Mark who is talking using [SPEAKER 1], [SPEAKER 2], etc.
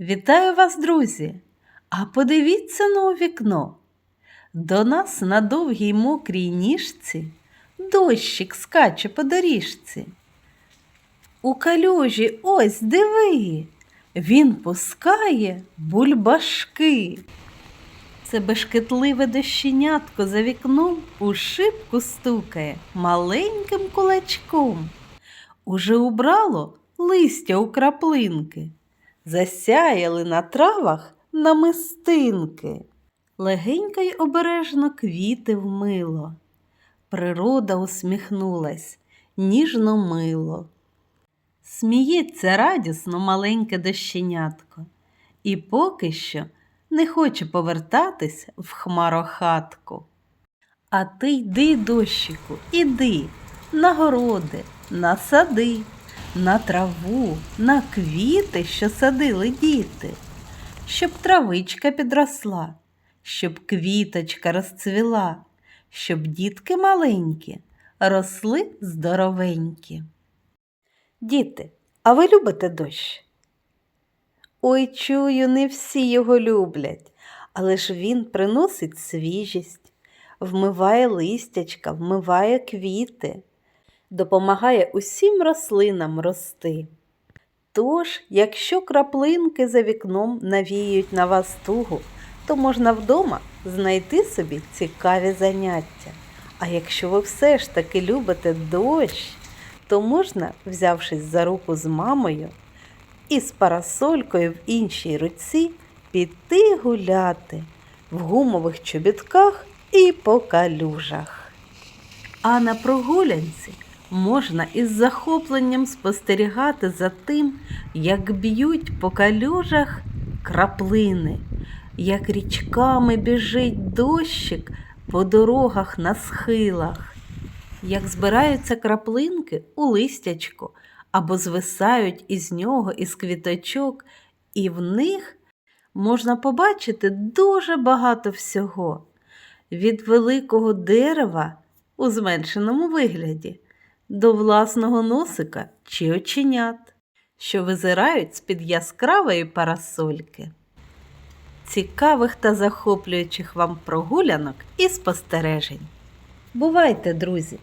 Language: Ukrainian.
[SPEAKER 1] Вітаю вас, друзі! А подивіться на у вікно. До нас на довгій мокрій ніжці дощик скаче по доріжці. У калюжі ось диви, він пускає бульбашки. Це бешкетливе дощенятко за вікном у шибку стукає маленьким кулачком. Уже убрало листя у краплинки, засяяли на травах намистинки. Легенько й обережно квіти вмило. Природа усміхнулась, ніжно мило. Сміється радісно маленьке дощенятко, і поки що не хоче повертатись в хмарохатку. А ти йди, дощику, іди на городи, на сади, на траву, на квіти, що садили діти, щоб травичка підросла, щоб квіточка розцвіла, щоб дітки маленькі росли здоровенькі. Діти, а ви любите дощ? Ой, чую, не всі його люблять, але ж він приносить свіжість, вмиває листячка, вмиває квіти, допомагає усім рослинам рости. Тож, якщо краплинки за вікном навіють на вас тугу, то можна вдома знайти собі цікаві заняття. А якщо ви все ж таки любите дощ, то можна, взявшись за руку з мамою, і з парасолькою в іншій руці піти гуляти в гумових чобітках і по калюжах. А на прогулянці можна із захопленням спостерігати за тим, як б'ють по калюжах краплини, як річками біжить дощик по дорогах на схилах, як збираються краплинки у листячко або звисають із нього із квіточок, і в них можна побачити дуже багато всього. Від великого дерева у зменшеному вигляді до власного носика чи оченят, що визирають з-під яскравої парасольки. Цікавих та захоплюючих вам прогулянок і спостережень. Бувайте, друзі!